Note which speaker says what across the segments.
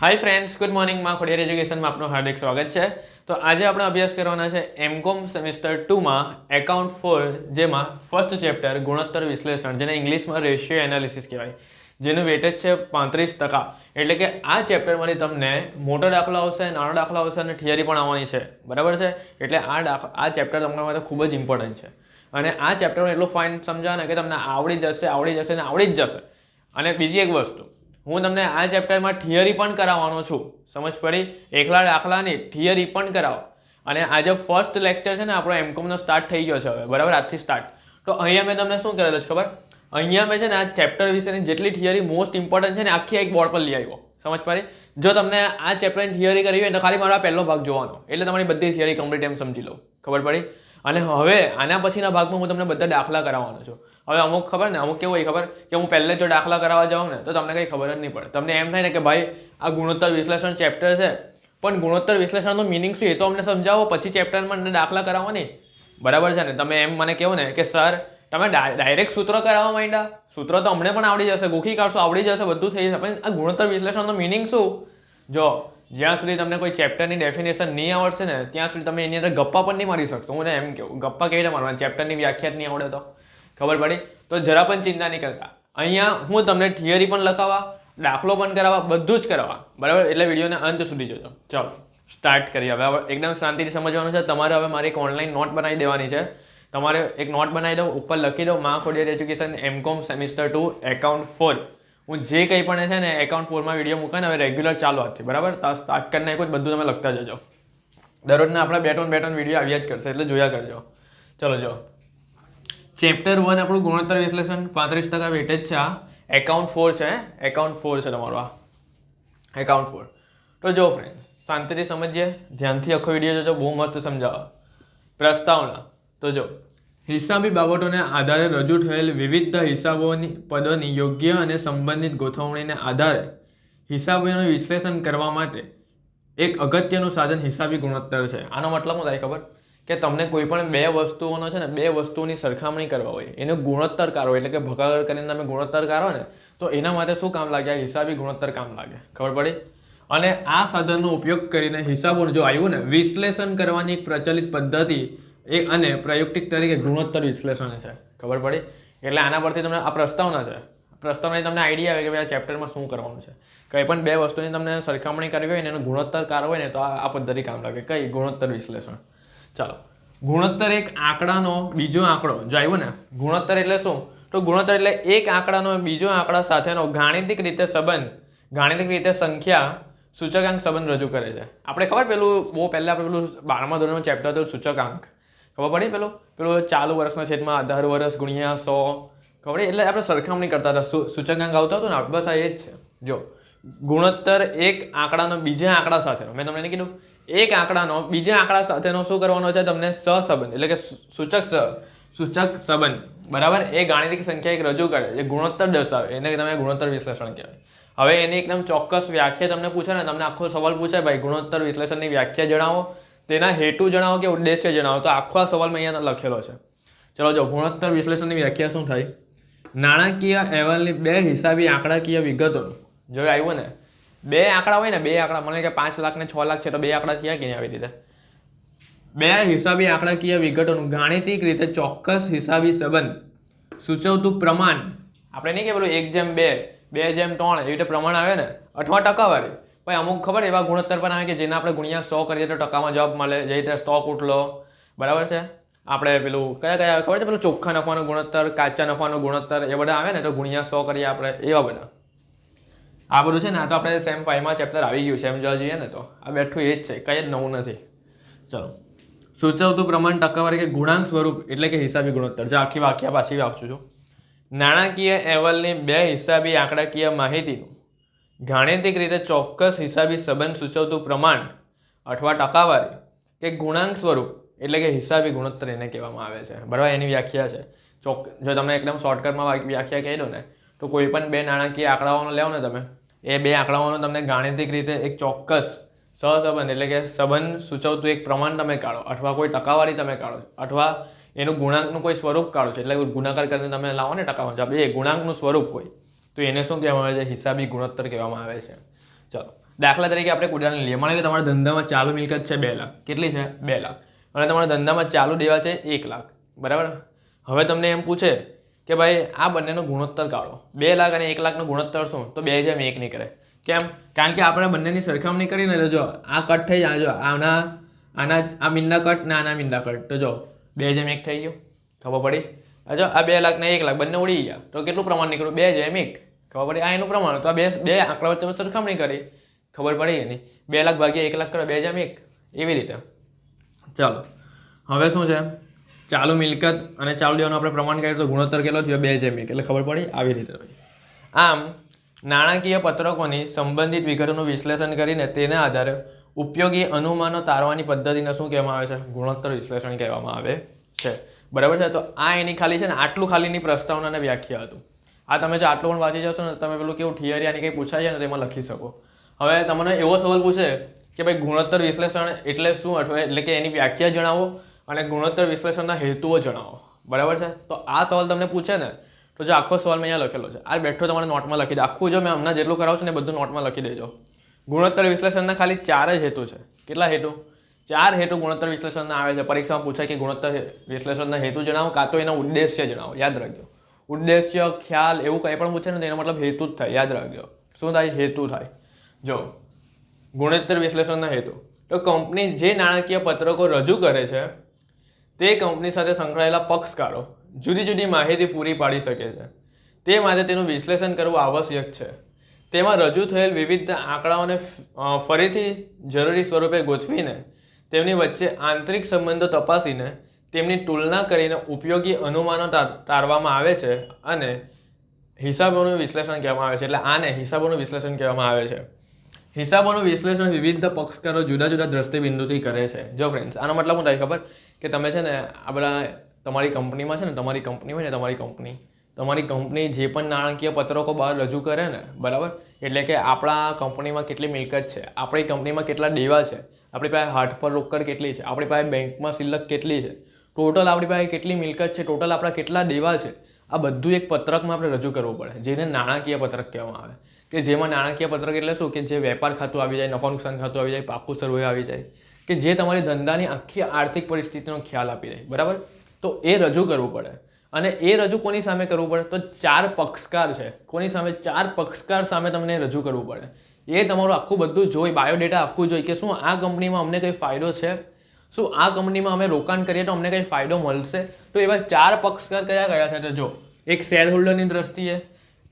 Speaker 1: હાય friends good મોર્નિંગમાં ખોડિયાર એજ્યુકેશનમાં આપનું હાર્દિક સ્વાગત છે. તો આજે આપણે અભ્યાસ કરવાના છે એમકોમ સેમિસ્ટર ટુમાં એકાઉન્ટ ફોર જેમાં ફર્સ્ટ ચેપ્ટર ગુણોત્તર વિશ્લેષણ, જેને ઇંગ્લિશમાં રેશિયો એનાલિસિસ કહેવાય, જેનું વેટેજ છે પાંત્રીસ ટકા. એટલે કે આ ચેપ્ટરમાંથી તમને મોટો દાખલો આવશે, નાનો દાખલો આવશે અને થિયરી પણ આવવાની છે. બરાબર છે? એટલે આ આ ચેપ્ટર તમારા માટે ખૂબ જ ઇમ્પોર્ટન્ટ છે. અને આ ચેપ્ટરમાં એટલું ફાઇન સમજાવે કે તમને આવડી જશે આવડી જશે ને આવડી જ જશે. અને બીજી એક વસ્તુ હું તમને આ ચેપ્ટરમાં થિયરી પણ કરાવવાનો છું. સમજ પડી? એકલા દાખલાની થિયરી પણ કરાવો. અને આજે ફર્સ્ટ લેક્ચર છે ને, આપણો એમકોમનો સ્ટાર્ટ થઈ ગયો છે હવે. બરાબર? આજથી સ્ટાર્ટ તો અહીંયા મેં તમને શું કરેલું છે ખબર? અહીંયા મેં છે ને, આ ચેપ્ટર વિશેની જેટલી થિયરી મોસ્ટ ઇમ્પોર્ટન્ટ છે ને, આખી એક બોર્ડ પર લઈ આવ્યો. સમજ પડી? જો તમને આ ચેપ્ટરની થિયરી કરવી હોય તો ખાલી મારો પહેલો ભાગ જોવાનો. એટલે તમારી બધી થિયરી કમ્પ્લીટ એમ સમજી લો ખબર પડી? અને હવે આના પછીના ભાગમાં હું તમને બધા દાખલા કરાવવાનો છું. હવે અમુક ખબર ને, અમુક કેવું હોય ખબર કે હું પહેલે જો દાખલા કરાવવા જાઉં ને, તો તમને કંઈ ખબર જ નહીં પડે. તમને એમ થાય ને કે ભાઈ, આ ગુણોત્તર વિશ્લેષણ ચેપ્ટર છે, પણ ગુણોત્તર વિશ્લેષણનો મિનિંગ શું એ તો અમને સમજાવો, પછી ચેપ્ટરમાં મને દાખલા કરાવો નહીં બરાબર છે ને? તમે એમ મને કહો ને કે, સર, તમે ડાયરેક્ટ સૂત્ર કરાવવા માંડ્યા. સૂત્ર તો અમને પણ આવડી જશે, ગોખી કાઢશો, આવડી જશે, બધું થઈ જશે. પણ આ ગુણોત્તર વિશ્લેષણનો મિનિંગ શું? જો, જ્યાં સુધી તમને કોઈ ચેપ્ટરની ડેફિનેશન નહીં આવડશે ને, ત્યાં સુધી તમે એની અંદર ગપ્પા પણ નહીં મારી શકશો. હું એમ કહું, ગપ્પા કેવી રીતે મારવાના? ચેપ્ટરની વ્યાખ્યા જ નહીં આવડે તો. ખબર પડી? તો જરા પણ ચિંતા નહીં કરતા. અહીંયા હું તમને થિયરી પણ લખાવવા દાખલો પણ કરાવવા, બધું જ કરાવવા. બરાબર? એટલે વિડીયોને અંત સુધી જોજો. ચાલો સ્ટાર્ટ કરીએ. હવે એકદમ શાંતિથી સમજવાનું છે. તમારે હવે મારી એક ઓનલાઈન નોટ બનાવી દેવાની છે. તમારે એક નોટ બનાવી દો ઉપર લખી દો Maa Khodiyar education MCom semester two account four હું જે કંઈ પણ છે ને એકાઉન્ટ ફોરમાં વીડિયો મૂકે ને હવે રેગ્યુલર ચાલુ હતી બરાબર? સ્ટાર્ટ કરી નાખો બધું તમે લખતા જજો. દરરોજના આપણે બે ટોન બે ટોન વીડિયો આવ્યા જ કરશે, એટલે જોયા કરજો. ચલો, જો. ચેપ્ટર વન આપણું ગુણોત્તર વિશ્લેષણ પાંત્રીસ ટકા વેટેજ છે આ. એકાઉન્ટ ફોર છે એકાઉન્ટ ફોર છે તમારો આ. એકાઉન્ટ ફોર તો જો ફ્રેન્ડ્સ શાંતિથી સમજીએ. ધ્યાનથી આખો વીડિયો જોજો, બહુ મસ્ત સમજાવો. પ્રસ્તાવના. તો જો, હિસાબી બાબતોને આધારે રજૂ થયેલ વિવિધ હિસાબોની પદોની યોગ્ય અને સંબંધિત ગોઠવણીને આધારે હિસાબોનું વિશ્લેષણ કરવા માટે એક અગત્યનું સાધન હિસાબી ગુણોત્તર છે. આનો મતલબ હું થાય ખબર? કે તમને કોઈ પણ બે વસ્તુઓનો છે ને, બે વસ્તુઓની સરખામણી કરવા હોય, એનો ગુણોત્તર કાઢો એટલે કે ભગાકાર કરીને તમે ગુણોત્તર કાઢો ને, તો એના માટે શું કામ લાગે? હિસાબી ગુણોત્તર કામ લાગે. ખબર પડી? અને આ સાધનનો ઉપયોગ કરીને હિસાબોનું જો આવ્યું ને, વિશ્લેષણ કરવાની એક પ્રચલિત પદ્ધતિ એ અને પ્રયુક્તિક તરીકે ગુણોત્તર વિશ્લેષણ છે. ખબર પડી? એટલે આના પરથી તમને આ પ્રસ્તાવના છે. પ્રસ્તાવનાની તમને આઈડિયા આવે કે ભાઈ આ ચેપ્ટરમાં શું કરવાનું છે. કંઈ પણ બે વસ્તુની તમને સરખામણી કરવી હોય ને, એનો ગુણોત્તર કાઢવો હોય ને, તો આ પદ્ધતિ કામ લાગે. કઈ? ગુણોત્તર વિશ્લેષણ. ચાલો. ગુણોત્તર એક આંકડાનો બીજો આંકડો. જો આવ્યો ને, ગુણોત્તર એટલે શું? તો ગુણોત્તર એટલે એક આંકડાનો બીજો આંકડા સાથેનો ગાણિતિક રીતે સંબંધ, ગાણિતિક રીતે સંખ્યા, સૂચકાંક સંબંધ રજૂ કરે છે. આપણે ખબર પેલું, બહુ પહેલાં આપણે પેલું બારમા ધોરણનું ચેપ્ટર હતું સૂચકાંક. ખબર પડી પેલું? પેલું ચાલુ વર્ષના છેદમાં અઢાર વર્ષ ગુણ્યા સો. ખબર એટલે આપણે સરખામણી કરતા હતા. સૂચકાંક આવતો હતો ને બસ આ એ જ છે. જો, ગુણોત્તર એક આંકડાનો બીજા આંકડા સાથેનો. મેં તમને એને કીધું એક આંકડાનો, બીજા આંકડા સાથેનો શું કરવાનો છે? તમને સહસંબંધ, એટલે કે સૂચક સૂચક સંબંધ. બરાબર? એ ગાણિતિક સંખ્યા એક રજૂ કરે જે ગુણોત્તર દર્શાવે, એને તમે ગુણોત્તર વિશ્લેષણ કહેવાય. હવે એની એકદમ ચોક્કસ વ્યાખ્યા તમને પૂછે ને, તમને આખો સવાલ પૂછે, ભાઈ, ગુણોત્તર વિશ્લેષણની વ્યાખ્યા જણાવો. તેના હેતુ જણાવો કે ઉદ્દેશ્ય જણાવો? તો આખો આ સવાલમાં અહીંયા લખેલો છે. ચલો, જો, ગુણોત્તર વિશ્લેષણની વ્યાખ્યા શું થાય? નાણાકીય અહેવાલની બે હિસાબી આંકડાકીય વિગતો જો આવ્યું ને? બે આંકડા હોય ને, બે આંકડા. મને કે પાંચ લાખ ને છ લાખ છે તો બે આંકડા થયા કે નહીં આવી રીતે? બે હિસાબી આંકડાકીય વિગતોનું. ગાણિતિક રીતે ચોક્કસ હિસાબી સંબંધ. સૂચવતું પ્રમાણ. આપણે નહીં કે પેલું એક જેમ બે બે જેમ ત્રણ, એવી રીતે પ્રમાણ આવે ને? અથવા ટકાવારી. ભાઈ, અમુક ખબર એવા ગુણોત્તર પણ આવે કે જેને આપણે ગુણ્યા સો કરીએ તો ટકામાં જવાબ મળે. જે રીતે સ્ટોક ઉઠલો. બરાબર છે? આપણે પેલું કયા કયા, ખબર છે પેલું ચોખ્ખા નફાનો ગુણોત્તર, કાચા નફાનો ગુણોત્તર, એ બધા આવે ને તો ગુણ્યા સો કરીએ આપણે. એવા બધા. આ બધું છે ને, આ તો આપણે સેમ ફાઈવમાં ચેપ્ટર આવી ગયું છે, એમ જોવા જઈએ ને તો. આ બેઠું એ જ છે, કંઈ જ નવું નથી. ચલો. સૂચવતું પ્રમાણ ટકાવારી કે ગુણાંક સ્વરૂપ એટલે કે હિસાબી ગુણોત્તર. જો આખી વાક્યા પાછી વાંચું છું. નાણાકીય અહેવાલની બે હિસાબી આંકડાકીય માહિતીનું. ગાણિતિક રીતે ચોક્કસ હિસાબી સંબંધ સૂચવતું પ્રમાણ અથવા ટકાવારી કે ગુણાંક સ્વરૂપ એટલે કે હિસાબી ગુણોત્તર એને કહેવામાં આવે છે. બરાબર? એની વ્યાખ્યા છે. ચોક જો તમે એકદમ શોર્ટકટમાં વ્યાખ્યા કહી દો ને, તો કોઈ પણ બે નાણાકીય આંકડાઓનો લેવો ને તમે. એ બે આંકડાઓનો તમને ગાણિતિક રીતે એક ચોક્કસ સહસંબંધ એટલે કે સંબંધ સૂચવતું એક પ્રમાણ તમે કાઢો. અથવા કોઈ ટકાવારી તમે કાઢો. અથવા એનું ગુણાંકનું કોઈ સ્વરૂપ કાઢો છો. એટલે ગુણાકાર કરીને તમે લાવો ને ટકામાં જવાબ એ ગુણાંકનું સ્વરૂપ હોય, તો એને શું કહેવામાં આવે છે? હિસાબી ગુણોત્તર કહેવામાં આવે છે. ચલો. દાખલા તરીકે આપણે ઉદાહરણ લઈએ. માનો કે તમારા ધંધામાં ચાલુ મિલકત છે બે લાખ. કેટલી છે? બે લાખ. અને તમારા ધંધામાં ચાલુ દેવા છે એક લાખ. બરાબર? હવે તમને એમ પૂછે કે ભાઈ આ બંનેનો ગુણોત્તર કાઢો. બે લાખ અને એક લાખનો ગુણોત્તર શું? તો બે જેમ એક નીકળે. કેમ? કારણ કે આપણે બંનેની સરખામણી કરીને જો, આ કટ થઈ જાય, જો આના આના, આ મીંડા કટ ને આના મીંડા કટ. તો જો, બે જેમ એક થઈ ગયો. ખબર પડી? જો, આ બે લાખ ને એક લાખ, બંને ઉડી ગયા. તો કેટલું પ્રમાણ નીકળ્યું? બે જેમ એક. ખબર પડી? આ એનું પ્રમાણ. તો આ બે બે આંકડા વચ્ચે સરખામણી કરી. ખબર પડી એની? બે લાખ ભાગ્યા એક લાખ કરો, બે જેમ એક. એવી રીતે. ચાલો. હવે શું છે? ચાલુ મિલકત અને ચાલુ દેવાનું આપણે પ્રમાણ કરીએ તો ગુણોત્તર કેટલો થયો? બે જેમ એક. એટલે ખબર પડી? આવી રીતે આમ, નાણાકીય પત્રકોની સંબંધિત વિગતોનું વિશ્લેષણ કરીને તેના આધારે ઉપયોગી અનુમાનો તારવાની પદ્ધતિને શું કહેવામાં આવે છે? ગુણોત્તર વિશ્લેષણ કહેવામાં આવે છે. બરાબર છે? તો આ એની ખાલી છે ને આટલું ખાલીની પ્રસ્તાવના અને વ્યાખ્યા હતું. આ તમે જો આટલું પણ વાંચી જશો ને તમે પેલું કેવું થિયરી આની કંઈ પૂછાય છે ને તેમાં લખી શકો. હવે તમને એવો સવાલ પૂછે કે ભાઈ ગુણોત્તર વિશ્લેષણ એટલે શું? અથવા એટલે કે એની વ્યાખ્યા જણાવો. અને ગુણોત્તર વિશ્લેષણના હેતુઓ જણાવો. બરાબર છે? તો આ સવાલ તમને પૂછે ને, તો જો આખો સવાલ મેં અહીંયા લખેલો છે. આ બેઠો તમારે નોટમાં લખી દે. આખું જો મેં હમણાં જેટલું કરાવું છું ને બધું નોટમાં લખી દેજો. ગુણોત્તર વિશ્લેષણના ખાલી ચાર જ હેતુ છે. કેટલા હેતુ? ચાર હેતુ ગુણોત્તર વિશ્લેષણના આવે છે. પરીક્ષામાં પૂછાય કે ગુણોત્તર વિશ્લેષણના હેતુ જણાવો કાં તો એના ઉદ્દેશ્ય જણાવો. યાદ રાખજો. ઉદ્દેશ્ય, ખ્યાલ એવું કંઈ પણ પૂછે ને તો એનો મતલબ હેતુ જ થાય. યાદ રાખજો. શું થાય? હેતુ થાય. જો, ગુણોત્તર વિશ્લેષણના હેતુ. તો કંપની જે નાણાકીય પત્રકો રજૂ કરે છે તે કંપની સાથે સંકળાયેલા પક્ષકારો જુદી જુદી માહિતી પૂરી પાડી શકે છે. તે માટે તેનું વિશ્લેષણ કરવું આવશ્યક છે. તેમાં રજૂ થયેલ વિવિધ આંકડાઓને ફરીથી જરૂરી સ્વરૂપે ગોઠવીને તેમની વચ્ચે આંતરિક સંબંધો તપાસીને તેમની તુલના કરીને ઉપયોગી અનુમાનો ટાળવામાં આવે છે અને હિસાબોનું વિશ્લેષણ કહેવામાં આવે છે. એટલે આને હિસાબોનું વિશ્લેષણ કહેવામાં આવે છે. હિસાબોનું વિશ્લેષણ વિવિધ પક્ષકારો જુદા જુદા દ્રષ્ટિબિંદુથી કરે છે. જો ફ્રેન્ડ્સ આનો મતલબ હું થાય ખબર? કે તમે છે ને આ બધા તમારી કંપનીમાં છે ને તમારી કંપની હોય ને તમારી કંપની તમારી કંપની જે પણ નાણાકીય પત્રકો બહાર રજૂ કરે ને, બરાબર? એટલે કે આપણા કંપનીમાં કેટલી મિલકત છે, આપણી કંપનીમાં કેટલા દેવા છે, આપણી પાસે હાથ પર રોકડ કેટલી છે, આપણી પાસે બેંકમાં સિલક કેટલી છે, ટોટલ આપણી પાસે કેટલી મિલકત છે, ટોટલ આપણા કેટલા દેવા છે, આ બધું એક પત્રકમાં આપણે રજૂ કરવું પડે, જેને નાણાકીય પત્રક કહેવામાં આવે. કે જેમાં નાણાકીય પત્રક એટલે શું? કે જે વેપાર ખાતું આવી જાય, નફા નુકસાન ખાતું આવી જાય, પાકું સર્વે આવી જાય. કે જે તમારી ધંધાની આખી આર્થિક પરિસ્થિતિનો ખ્યાલ આપી દે બરાબર? તો એ રજૂ કરવું પડે. અને એ રજૂ કોની સામે કરવું પડે? તો ચાર પક્ષકાર છે. કોની સામે? ચાર પક્ષકાર સામે તમને રજૂ કરવું પડે. એ તમારું આખું બધું જોઈ, બાયોડેટા આખું જોઈ કે શું આ કંપનીમાં અમને કંઈ ફાયદો છે? શું આ કંપનીમાં અમે રોકાણ કરીએ તો અમને કંઈ ફાયદો મળશે? તો એવા ચાર પક્ષકાર કયા કયા છે? તો જો, એક શેર હોલ્ડરની દ્રષ્ટિએ,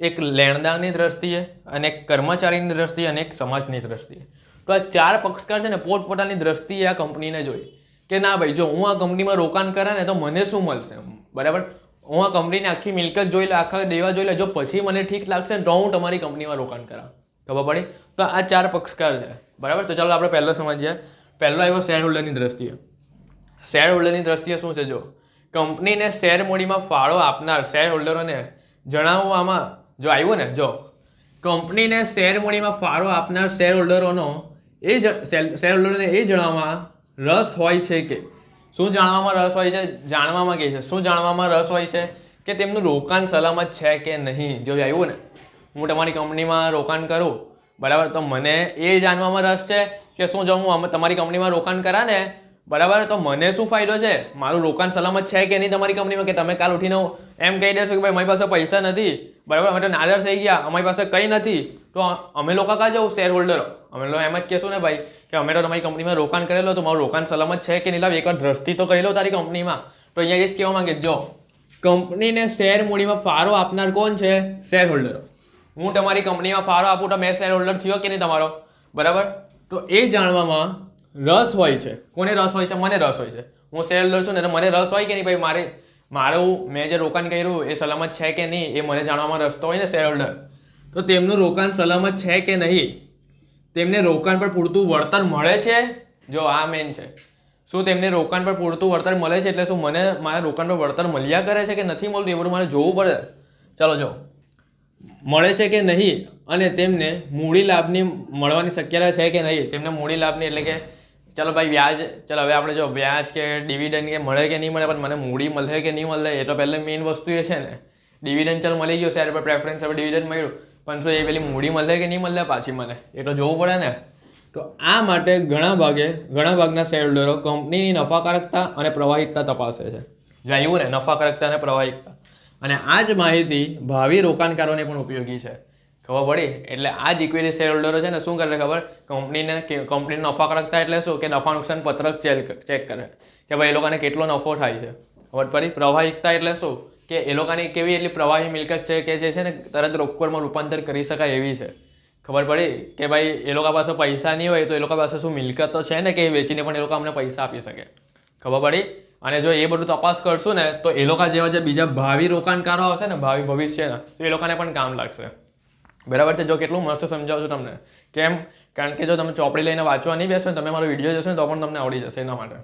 Speaker 1: એક લેણદારની દ્રષ્ટિએ, અને એક કર્મચારીની દ્રષ્ટિએ, અને એક સમાજની દ્રષ્ટિએ. તો આ ચાર પક્ષકાર છે ને પોતપોતાની દ્રષ્ટિએ આ કંપનીને જોઈ. કે ના ભાઈ, જો હું આ કંપનીમાં રોકાણ કરે ને તો મને શું મળશે? બરાબર? હું આ કંપનીની આખી મિલકત જોઈ લે, આખા દેવા જોઈ લે, જો પછી મને ઠીક લાગશે તો હું તમારી કંપનીમાં રોકાણ કરા ખબર પડી? તો આ ચાર પક્ષકાર છે. બરાબર? તો ચાલો આપણે પહેલો સમજીએ. પહેલો આવ્યો શેર હોલ્ડરની દ્રષ્ટિએ. શેર હોલ્ડરની દ્રષ્ટિએ શું છે જો? કંપનીને શેર મૂડીમાં ફાળો આપનાર શેર હોલ્ડરોને જણાવવામાં જો આવ્યું ને, જો. કંપનીને શેર મૂડીમાં ફાળો આપનાર શેર હોલ્ડરોનો એ જ શેર હોલ્ડરોને એ જણાવવામાં રસ હોય છે કે, શું જાણવામાં રસ હોય છે? જાણવામાં કહે છે. શું જાણવામાં રસ હોય છે? કે તેમનું રોકાણ સલામત છે કે નહીં? જો આવ્યું ને, હું તમારી કંપનીમાં રોકાણ કરું, બરાબર? તો મને એ જાણવામાં રસ છે કે શું જો હું તમારી કંપનીમાં રોકાણ કરા ને બરાબર? તો મને શું ફાયદો છે? મારું રોકાણ સલામત છે કે નહીં તમારી કંપનીમાં? કે તમે કાલ ઉઠીને એમ કહી દેશો કે ભાઈ, મારી પાસે પૈસા નથી. બરાબર? અમે તો નાદર થઈ ગયા. અમારી પાસે કંઈ નથી. તો અમે લોકો કાં જવું? શેર હોલ્ડરો અમે લોકો એમ જ કહેશું ને ભાઈ કે અમે તો તમારી કંપનીમાં રોકાણ કરેલો તો મારું રોકાણ સલામત છે કે નહીં? લાવ એકવાર દ્રષ્ટિ તો કરી લો તારી કંપનીમાં તો અહીંયા એ જ કહેવા માંગે જો કંપનીને શેર મૂડીમાં ફાળો આપનાર કોણ છે? શેર હોલ્ડરો હું તમારી કંપનીમાં ફાળો આપું તો મેં શેર હોલ્ડર થયો કે નહીં તમારો? બરાબર? તો એ જાણવામાં રસ હોય છે. કોને રસ હોય છે? મને રસ હોય છે. હું શેર હોલ્ડર છું ને મને રસ હોય કે નહીં? ભાઈ, મારે મારું, મેં જે રોકાણ કર્યું, એ સલામત છે કે નહીં, એ મને જાણવામાં રસ્તો હોય ને શેર હોલ્ડર તો તેમનું રોકાણ સલામત છે કે નહીં? તેમને રોકાણ પર પૂરતું વળતર મળે છે? જો આ મેન છે. શું તેમને રોકાણ પર પૂરતું વળતર મળે છે? એટલે શું મને, મારા રોકાણ પર વળતર મળ્યા કરે છે કે નથી મળતું? એ બધું મારે જોવું પડે. ચાલો જો. મળે છે કે નહીં? અને તેમને મૂડી લાભની મળવાની શક્યતા છે કે નહીં? તેમને મૂડી લાભની એટલે કે ચાલો ભાઈ, વ્યાજ. ચલો, હવે આપણે જો વ્યાજ કે ડિવિડન્ડ કે મળે કે નહીં મળે, પણ મને મૂડી મળે કે નહીં મળે, એ તો પહેલાં મેઇન વસ્તુ એ છે ને. ડિવિડન્ડ ચાલ મળી ગયો શેર પર પ્રેફરન્સ હવે ડિવિડન્ડ મળ્યું. પણ શું એ પેલી મૂડી મળે કે નહીં મળે પાછી મને? એ તો જોવું પડે ને. તો આ માટે ઘણા ભાગે, ઘણા ભાગના શેરહોલ્ડરો કંપનીની નફાકારકતા અને પ્રવાહિકતા તપાસે છે. જો આવ્યું ને નફાકારકતા અને પ્રવાહિકતા અને આ જ માહિતી ભાવિ રોકાણકારોને પણ ઉપયોગી છે. ખબર પડી? એટલે આ જ ઇક્વિટી શેર હોલ્ડરો છે ને શું કરે ખબર? કંપનીને કંપનીની નફાકારકતા એટલે શું? કે નફા નુકસાન પત્રક ચેક ચેક કરે. કે ભાઈ એ લોકોને કેટલો નફો થાય છે? ખબર પડી? પ્રવાહિકતા એટલે શું? કે એ લોકોની કેવી એટલી પ્રવાહી મિલકત છે કે જે છે ને તરત રોકડમાં રૂપાંતર કરી શકાય એવી છે. ખબર પડી? કે ભાઈ એ લોકો પાસે પૈસા નહીં હોય તો એ લોકો પાસે શું મિલકત તો છે ને કે એ વેચીને પણ એ લોકો અમને પૈસા આપી શકે? ખબર પડી? અને જો એ બધું તપાસ કરશું ને તો એ લોકો જેવા જે બીજા ભાવિ રોકાણકારો હશે ને, ભાવિ ભવિષ્યના, તો એ લોકોને પણ કામ લાગશે. બરાબર છે? જો કેટલું મસ્ત સમજાવું છું તમને. કેમ? કારણ કે જો તમે ચોપડી લઈને વાંચવા નહીં બેસો ને, તમે મારો વીડિયો જોશો ને, તો પણ તમને આવડી જશે એના માટે.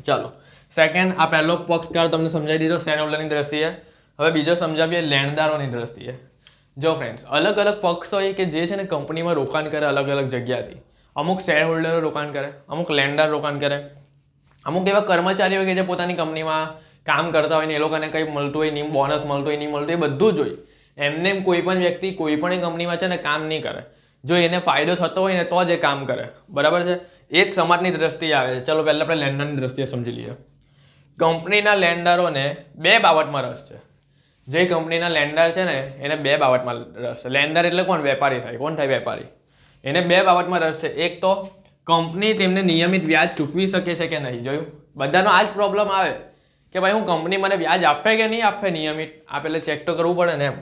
Speaker 1: ચાલો. સેકન્ડ આ પહેલો પક્ષકાર તમને સમજાવી દીધો શેર હોલ્ડરની દ્રષ્ટિએ. હવે બીજો સમજાવીએ લેણદારોની દ્રષ્ટિએ. જો ફ્રેન્ડ્સ અલગ અલગ પક્ષ હોય કે જે છે ને કંપનીમાં રોકાણ કરે અલગ અલગ જગ્યાથી અમુક શેર હોલ્ડરો રોકાણ કરે, અમુક લેન્ડર રોકાણ કરે. અમુક એવા કર્મચારીઓ કે જે પોતાની કંપનીમાં કામ કરતા હોય ને, એ લોકોને કંઈ મળતું હોય નહીં બોનસ મળતું હોય નહીં, મળતું એ બધું જ હોય. એમને એમ કોઈ પણ વ્યક્તિ કોઈ પણ કંપનીમાં છે ને કામ નહીં કરે. જો એને ફાયદો થતો હોય ને તો જ એ કામ કરે. બરાબર છે? એક સમાજની દ્રષ્ટિએ આવે છે. ચલો પહેલાં આપણે લેન્ડરની દ્રષ્ટિએ સમજી લઈએ. કંપનીના લેન્ડરોને બે બાબતમાં રસ છે. જે કંપનીના લેન્ડર છે ને, એને બે બાબતમાં રસ છે. લેન્ડર એટલે કોણ? વેપારી થાય. કોણ થાય? વેપારી. એને બે બાબતમાં રસ છે. એક તો કંપની તેમને નિયમિત વ્યાજ ચૂકવી શકે છે કે નહીં? જોયું? બધાનો આ જ પ્રોબ્લેમ આવે કે ભાઈ, હું કંપની મને વ્યાજ આપે કે નહીં આપે નિયમિત? આ પહેલે ચેક તો કરવું પડે ને એમ.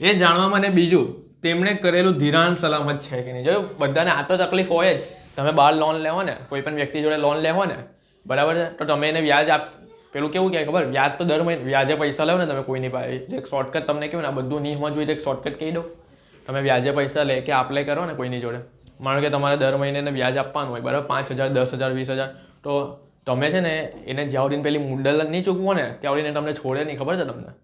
Speaker 1: એ જાણવા મને બીજું, તેમણે કરેલું ધિરાણ સલામત છે કે નહીં? જોયું બધાને આ તો તકલીફ હોય જ. તમે બહાર લોન લેવો ને, કોઈ પણ વ્યક્તિ જોડે લોન લેવો ને, બરાબર છે? તો તમે એને વ્યાજ આપ, પેલું કેવું કે, ખબર? વ્યાજ તો દર મહિને, વ્યાજે પૈસા લેવો ને તમે કોઈની પાસે. જે એક શોર્ટકટ તમને કેવું ને, આ બધું નહીં સમજવું એક શોર્ટકટ કહી દો તમે વ્યાજે પૈસા લે કે આપલે કરો ને કોઈની જોડે. માનો કે તમારે દર મહિને એને વ્યાજ આપવાનું હોય, બરાબર? પાંચ હજાર, દસ હજાર, વીસ હજાર. તો તમે છે ને, એને જ્યાં સુધી પેલી મુદ્દલ નહીં ચૂકવો ને, ત્યાં સુધી તમને છોડે નહીં, ખબર છે તમને?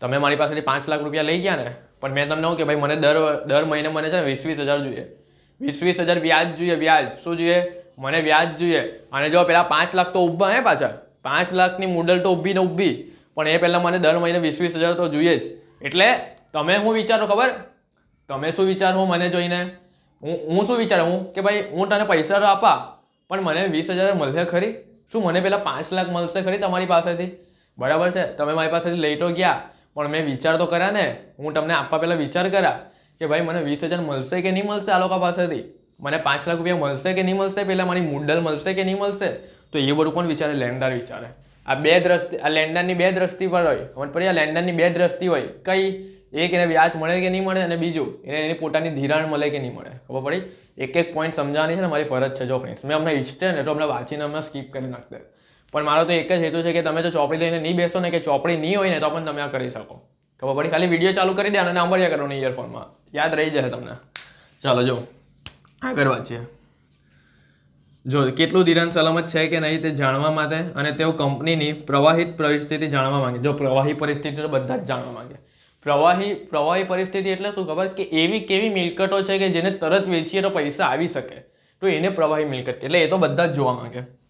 Speaker 1: તમે મારી પાસેથી પાંચ લાખ રૂપિયા લઈ ગયા ને, પણ મેં તમને કહું કે ભાઈ, મને દર દર મહિને મને છે ને વીસ વીસ હજાર જોઈએ. વીસ વીસ હજાર વ્યાજ જોઈએ, વ્યાજ. શું જોઈએ? મને વ્યાજ જોઈએ. અને જો પેલા પાંચ લાખ તો ઊભા હે પાછા. પાંચ લાખની મુડલ તો ઊભી ને ઊભી. પણ એ પહેલાં મને દર મહિને વીસ વીસ હજાર તો જોઈએ જ. એટલે તમે હું વિચારો ખબર? તમે શું વિચારો મને જોઈને? હું હું શું વિચારું? હું કે ભાઈ, હું તને પૈસા તો આપા, પણ મને વીસ હજાર મળશે ખરી? શું મને પહેલાં પાંચ લાખ મળશે ખરી તમારી પાસેથી? બરાબર છે. તમે મારી પાસેથી લઈ તો ગયા. પણ મેં વિચાર તો કર્યા ને. હું તમને આપવા પહેલાં વિચાર કર્યા કે ભાઈ, મને વીસ હજાર મળશે કે નહીં મળશે આ લોકો પાસેથી? મને પાંચ લાખ રૂપિયા મળશે કે નહીં મળશે? પહેલાં મારી મુદ્દલ મળશે કે નહીં મળશે? તો એ બધું કોણ વિચારે? લેન્ડર વિચારે. આ બે દ્રષ્ટિ, આ લેન્ડરની બે દ્રષ્ટિ પર હોય. ખબર પડી? આ લેન્ડરની બે દ્રષ્ટિ હોય. કઈ? એક એને વ્યાજ મળે કે નહીં મળે? અને બીજું, એને એની પોતાની ધિરાણ મળે કે નહીં મળે? ખબર પડી? એક એક પોઈન્ટ સમજાવવાની છે ને, મારી ફરજ છે જો ફ્રેન્ડ્સ મેં અમને ઈચ્છતે ને, તો અમને વાંચીને અમને સ્કીપ કરી નાખતે પણ મારો તો એક જ હેતુ છે કે તમે જો ચોપડી લઈને નહીં બેસો ને કે ચોપડી નહીં હોય ને તો પણ તમે આ કરી શકો. ખબર પડી? ખાલી વીડિયો ચાલુ કરી દે અને સાંભળ્યા કરો ને ઇયરફોનમાં યાદ રહી જશે તમને. ચાલો જો, આગળ વાંચીએ. જો, કેટલું ધિરાણ સલામત છે કે નહીં તે જાણવા માટે અને તેઓ કંપનીની પ્રવાહિત પરિસ્થિતિ જાણવા માંગે. જો પ્રવાહી પરિસ્થિતિ તો બધા જ જાણવા માંગે. પ્રવાહી પ્રવાહી પરિસ્થિતિ એટલે શું ખબર? કે એવી કેવી મિલકતો છે કે જેને તરત વેચીએ તો પૈસા આવી શકે. તો એને પ્રવાહી મિલકત એટલે એ તો બધા જ જોવા માંગે.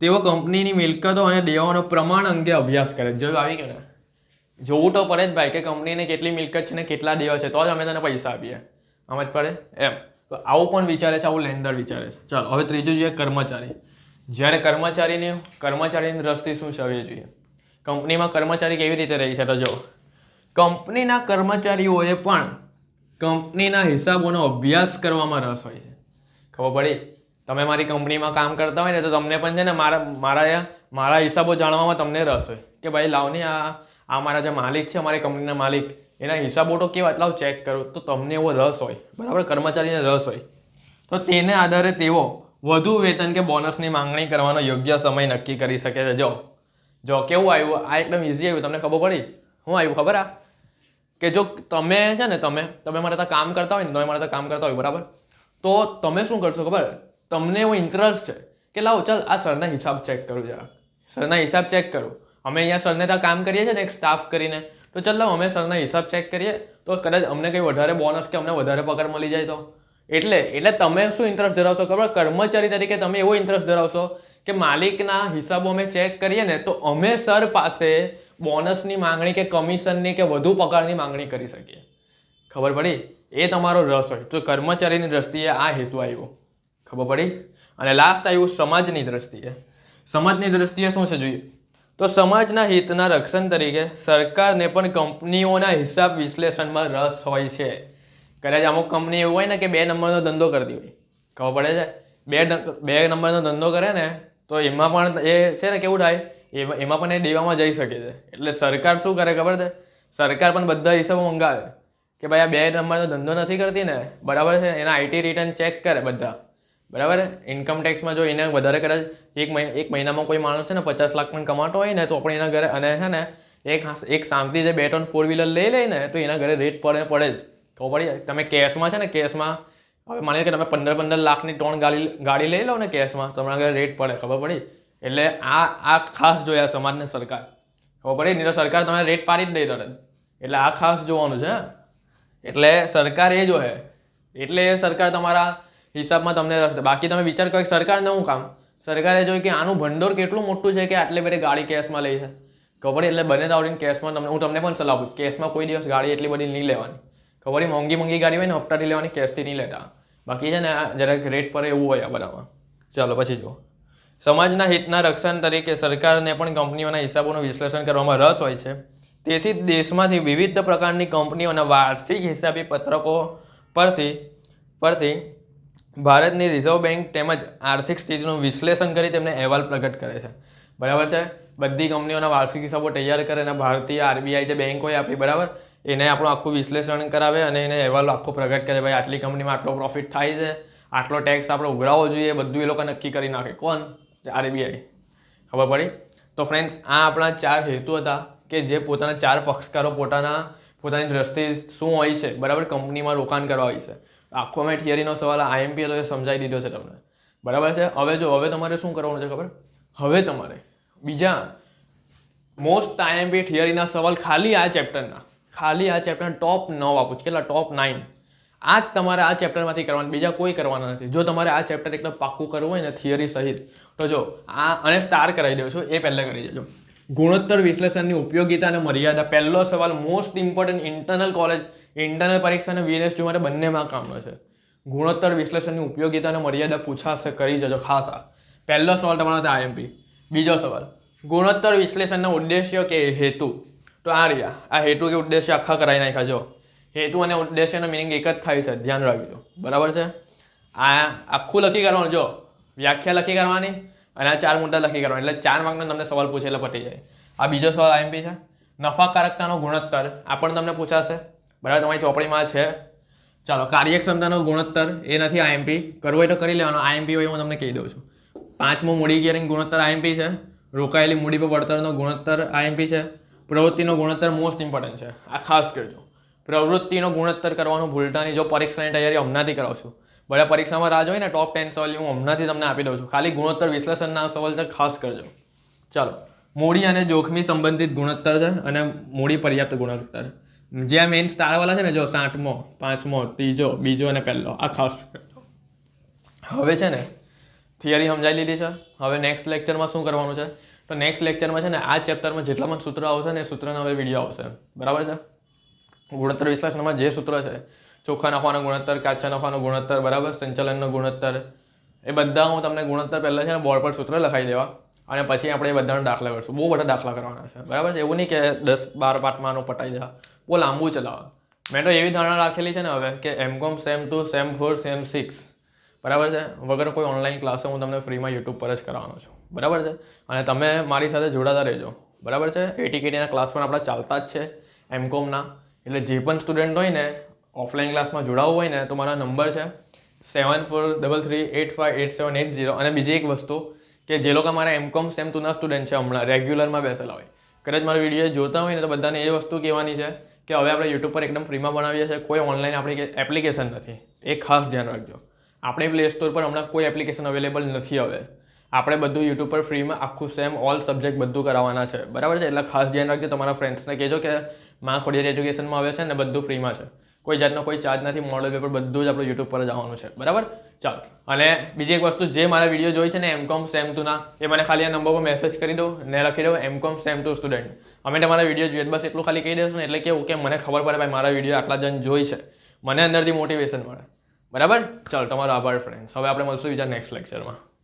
Speaker 1: તેઓ કંપનીની મિલકતો અને દેવાનો પ્રમાણ અંગે અભ્યાસ કરે જો આવી ગયો ને, જોવું તો પડે જ ભાઈ કે કંપનીને કેટલી મિલકત છે ને કેટલા દેવા છે, તો જ અમે તને પૈસા આપીએ. આમ જ પડે? એમ. તો આવું પણ વિચારે છે, આવું લેન્ડર વિચારે છે. ચાલો, હવે ત્રીજું જોઈએ કર્મચારી. જ્યારે કર્મચારીની કર્મચારીની દ્રષ્ટિ શું છે જોઈએ. કંપનીમાં કર્મચારી કેવી રીતે રહી છે તો જો, કંપનીના કર્મચારીઓએ પણ કંપનીના હિસાબોનો અભ્યાસ કરવામાં રસ હોય છે. ખબર પડી? તમે મારી કંપનીમાં કામ કરતા હોય ને તો તમને પણ છે ને મારા મારા મારા હિસાબો જાણવામાં તમને રસ હોય. કે ભાઈ લાવની આ આ મારા જે માલિક છે, અમારી કંપનીના માલિક, એના હિસાબો તો કેવા એટલા ચેક કરો. તો તમને એવો રસ હોય. બરાબર? કર્મચારીને રસ હોય. તો તેને આધારે તેઓ વધુ વેતન કે બોનસની માંગણી કરવાનો યોગ્ય સમય નક્કી કરી શકે છે. જો જો કેવું આવ્યું? આ એકદમ ઇઝી આવ્યું. તમને ખબર પડી? હું આવ્યું, ખબર આ? કે જો તમે છે ને, તમે તમે મારા ત્યાં કામ કરતા હોય ને, તમે મારા ત્યાં કામ કરતા હોય, બરાબર? તો તમે શું કરશો, ખબર? તમને એવો ઇન્ટરેસ્ટ છે કે લાવો, ચાલ, આ સરના હિસાબ ચેક કરું જરા સરના હિસાબ ચેક કરું. અમે અહીંયા સરને ત્યાં કામ કરીએ છીએ ને એક સ્ટાફ કરીને. તો ચાલ લાવો, અમે સરના હિસાબ ચેક કરીએ. તો કદાચ અમને કંઈ વધારે બોનસ કે અમને વધારે પગાર મળી જાય તો. એટલે એટલે તમે શું ઇન્ટરેસ્ટ ધરાવશો ખબર? કર્મચારી તરીકે તમે એવો ઇન્ટરેસ્ટ ધરાવશો કે માલિકના હિસાબો અમે ચેક કરીએ ને તો અમે સર પાસે બોનસની માંગણી કે કમિશનની કે વધુ પગારની માંગણી કરી શકીએ. ખબર પડી? એ તમારો રસ હોય. તો કર્મચારીની દ્રષ્ટિએ આ હેતુ આવ્યો. ખબર પડી? અને લાસ્ટ આવ્યું સમાજની દ્રષ્ટિએ. સમાજની દ્રષ્ટિએ શું છે જોઈએ? તો સમાજના હિતના રક્ષણ તરીકે સરકારને પણ કંપનીઓના હિસાબ વિશ્લેષણમાં રસ હોય છે. કદાચ અમુક કંપની એવું હોય ને કે બે નંબરનો ધંધો કરતી હોય ખબર પડે છે? બે બે નંબરનો ધંધો કરે ને, તો એમાં પણ એ છે ને કેવું થાય? એમાં પણ એ દેવામાં જઈ શકે છે. એટલે સરકાર શું કરે ખબર છે? સરકાર પણ બધા હિસાબો મંગાવે. કે ભાઈ આ બે નંબરનો ધંધો નથી કરતી ને, બરાબર છે? એના આઈટી રિટર્ન ચેક કરે બધા. બરાબર ઇન્કમ ટેક્સમાં જો એને વધારે કદાચ એક એક મહિનામાં કોઈ માણસ છે ને પચાસ લાખ પણ કમાતો હોય ને, તો પણ એના ઘરે અને છે ને એક એક શાંતિ જે બે ત્રણ ફોર વ્હીલર લઈ લે ને, તો એના ઘરે રેટ પડે પડે જ. ખબર પડી? તમે કેશમાં છે ને, કેશમાં, હવે માની લો કે તમે પંદર પંદર લાખની ત્રણ ગાડી ગાડી લઈ લો ને કેશમાં તમારા ઘરે રેટ પડે, ખબર પડી? એટલે આ આ ખાસ જોયા સમાજને સરકાર. ખબર પડી? નહીં તો સરકાર તમે રેટ પાડી જ દઈ તરત. એટલે આ ખાસ જોવાનું છે એટલે સરકાર એ જોહે એટલે એ સરકાર તમારા હિસાબમાં તમને રસ બાકી તમે વિચાર કરો કે સરકારને શું કામ. સરકારે જોયું કે આનું ભંડોળ કેટલું મોટું છે કે આટલી બધી ગાડી કેશમાં લઈ છે. ખબર એટલે બને આવડીને કેશમાં તમને, હું તમને પણ સલાહ આપું. કેશમાં કોઈ દિવસ ગાડી એટલી બધી નહીં લેવાની. ખબર મોંઘી મોંઘી ગાડી હોય ને, હપ્તાથી લેવાની, કેશથી નહીં લેતા. બાકી છે ને જરાક રેટ પર એવું હોય આ બધામાં. ચાલો, પછી જુઓ. સમાજના હિતના રક્ષણ તરીકે સરકારને પણ કંપનીઓના હિસાબોનું વિશ્લેષણ કરવામાં રસ હોય છે. તેથી દેશમાંથી વિવિધ પ્રકારની કંપનીઓના વાર્ષિક હિસાબી પત્રકો પરથી પરથી ભારતની રિઝર્વ બેંક તેમજ આર્થિક સ્થિતિનું વિશ્લેષણ કરી તેમને અહેવાલ પ્રગટ કરે છે. બરાબર છે? બધી કંપનીઓના વાર્ષિક હિસાબો તૈયાર કરે અને ભારતીય આરબીઆઈ જે બેંક હોય આપણી, બરાબર? એને આપણું આખું વિશ્લેષણ કરાવે અને એને અહેવાલ આખો પ્રગટ કરે. ભાઈ, આટલી કંપનીમાં આટલો પ્રોફિટ થાય છે. આટલો ટેક્સ આપણે ઉઘરાવવો જોઈએ. બધું એ લોકો નક્કી કરી નાખે. કોણ? આરબીઆઈ. ખબર પડી? તો ફ્રેન્ડ્સ આ આપણા ચાર હેતુ હતા કે જે પોતાના ચાર પક્ષકારો પોતાના, પોતાની દ્રષ્ટિ શું હોય છે. બરાબર? કંપનીમાં રોકાણ કરવા હોય છે. આખો મેં થિયરીનો સવાલ આઈએમપી હતો એ સમજાવી દીધો છે તમને. બરાબર છે? હવે જો, હવે તમારે શું કરવાનું છે ખબર? હવે તમારે બીજા મોસ્ટ આઈએમપી થિયરીના સવાલ ખાલી આ ચેપ્ટરના ખાલી આ ચેપ્ટર ટોપ નવ આપું. છું કેટલા? ટોપ નાઇન આ જ તમારે આ ચેપ્ટરમાંથી કરવાનું, બીજા કોઈ કરવાના નથી. જો તમારે આ ચેપ્ટર એકદમ પાક્કું કરવું હોય ને થિયરી સહિત, તો જો, આ અને સ્ટાર કરાવી દઉં છું એ પહેલાં કરી દેજો. ગુણોત્તર વિશ્લેષણની ઉપયોગિતા અને મર્યાદા, પહેલો સવાલ most important internal college internal પરીક્ષા અને વીએનએસટી માટે બંનેમાં કામ છે. ગુણોત્તર વિશ્લેષણની ઉપયોગિતા અને મર્યાદા પૂછાશે, કરી જજો, ખાસ આ. પહેલો સવાલ તમારો હતો આઈએમપી બીજો સવાલ, ગુણોત્તર વિશ્લેષણનો ઉદ્દેશ્ય કે હેતુ? તો આ રહ્યા. આ હેતુ કે ઉદ્દેશ્ય આખા કરાવી નાખ્યા. હેતુ અને ઉદ્દેશ્યનો મિનિંગ એક જ થાય છે. ધ્યાન રાખજો. બરાબર છે? આ આખું લખી કરવાનું જો. વ્યાખ્યા લખી કરવાની અને આ ચાર મુદ્દા લખી કરવાના એટલે ચાર માર્કનો તમને સવાલ પૂછે એટલે પટી જાય. આ બીજો સવાલ આઈએમપી છે. નફાકારકતાનો ગુણોત્તર આ પણ તમને પૂછાશે. બરાબર, તમારી ચોપડીમાં છે. ચાલો, કાર્યક્ષમતાનો ગુણોત્તર, એ નથી આઈએમપી કરવો હોય તો કરી લેવાનો. આઈએમપી હોય હું તમને કહી દઉં છું. પાંચમું મૂડી ગિયરિંગ ગુણોત્તર આઈએમપી છે. રોકાયેલી મૂડી પર વળતરનો ગુણોત્તર આઈએમપી છે. પ્રવૃત્તિનો ગુણોત્તર મોસ્ટ ઇમ્પોર્ટન્ટ છે. આ ખાસ કરજો. પ્રવૃત્તિનો ગુણોત્તર કરવાનું ભૂલતા નહીં જો પરીક્ષાની તૈયારી હમણાંથી કરાવશું બધા પરીક્ષામાં રાહ જોઈ ને ટોપ ટેન સવાલ હું હમણાંથી તમને આપી દઉં છું. ખાલી ગુણોત્તર વિશ્લેષણના સવાલ છે, ખાસ કરજો. ચાલો. મૂડી અને જોખમી સંબંધિત ગુણોત્તર છે અને મૂડી પર્યાપ્ત ગુણોત્તર. જ્યાં મેઇન સ્ટારવાળા છે ને, જો સાતમો, પાંચમો, ત્રીજો, બીજો અને પહેલો આ ખાસ હવે છે ને થિયરી સમજાવી લીધી છે. હવે નેક્સ્ટ લેક્ચરમાં શું કરવાનું છે? તો નેક્સ્ટ લેક્ચરમાં છે ને, આ ચેપ્ટરમાં જેટલા પણ સૂત્રો આવશે ને, એ સૂત્રના હવે વીડિયો આવશે. બરાબર છે? ગુણોત્તર વિશ્લેષણમાં જે સૂત્ર છે ચોખ્ખા નફાનો ગુણોત્તર, કાચા નફાનો ગુણોત્તર, બરાબર? સંચાલનનો ગુણોત્તર. એ બધા હું તમને ગુણોત્તર પહેલાં છે ને બોર્ડ પર સૂત્ર લખાઈ દેવા. અને પછી આપણે એ બધાનો દાખલા કરીશું. બહુ બધા દાખલા કરવાના છે. બરાબર છે? એવું નહીં કે દસ બાર પાઠમાં આનું પટાઈ દેવા બહુ લાંબુ ચલાવે. મેં તો એવી ધારણા રાખેલી છે ને હવે કે M com sem two sem four sem six બરાબર છે? વગર કોઈ ઓનલાઈન ક્લાસો હું તમને ફ્રીમાં યુટ્યુબ પર જ કરાવવાનો છું. બરાબર છે? અને તમે મારી સાથે જોડાતા રહેજો. બરાબર છે? એટીકેટીના ક્લાસ પણ આપણા ચાલતા જ છે એમ કોમના એટલે જે પણ સ્ટુડન્ટ હોય ને ઓફલાઈન ક્લાસમાં જોડાવવું હોય ને, તો મારા નંબર છે seven four double three eight five eight seven eight zero અને બીજી એક વસ્તુ કે જે લોકો મારા એમકોમ સેમ ટુના સ્ટુડન્ટ છે હમણાં રેગ્યુલરમાં બેસેલા હોય. કદાચ મારા વીડિયો જોતા હોય ને, તો બધાને એ વસ્તુ કહેવાની છે કે હવે આપણે યુટ્યુબ પર એકદમ ફ્રીમાં બનાવીએ છીએ, કોઈ ઓનલાઈન આપણી એપ્લિકેશન નથી. એ ખાસ ધ્યાન રાખજો. આપણે પ્લે સ્ટોર પર હમણાં કોઈ એપ્લિકેશન અવેલેબલ નથી હવે. આપણે બધું યુટ્યુબ પર ફ્રીમાં આખું સેમ ઓલ સબ્જેક્ટ બધું કરાવવાના છે. બરાબર છે? એટલે ખાસ ધ્યાન રાખજો તમારા ફ્રેન્ડ્સને કહેજો કે માં ખોડિયાર એજ્યુકેશનમાં આવે છે ને બધું ફ્રીમાં છે. કોઈ જાતનો કોઈ ચાર્જ નથી મોડલ પેપર બધું જ આપણું યુટ્યુબ પર જ આવવાનું છે. બરાબર? ચાલો. અને બીજી એક વસ્તુ, જે મારા વીડિયો જોઈ છે ને એમકોમ સેમ ટુના એ મને ખાલી આ નંબર પર મેસેજ કરી દો ને લખી દો એમકોમ સેમ ટુ સ્ટુડન્ટ અમે તમારા વીડિયો જોઈએ બસ એટલું ખાલી કહી દેશો ને એટલે કેવું કે મને ખબર પડે ભાઈ મારા વીડિયો આટલા જણ જોઈ છે. મને અંદરથી મોટિવેશન મળે. બરાબર? ચાલો, તમારો આભાર ફ્રેન્ડ્સ હવે આપણે મળશું બીજા નેક્સ્ટ લેક્ચરમાં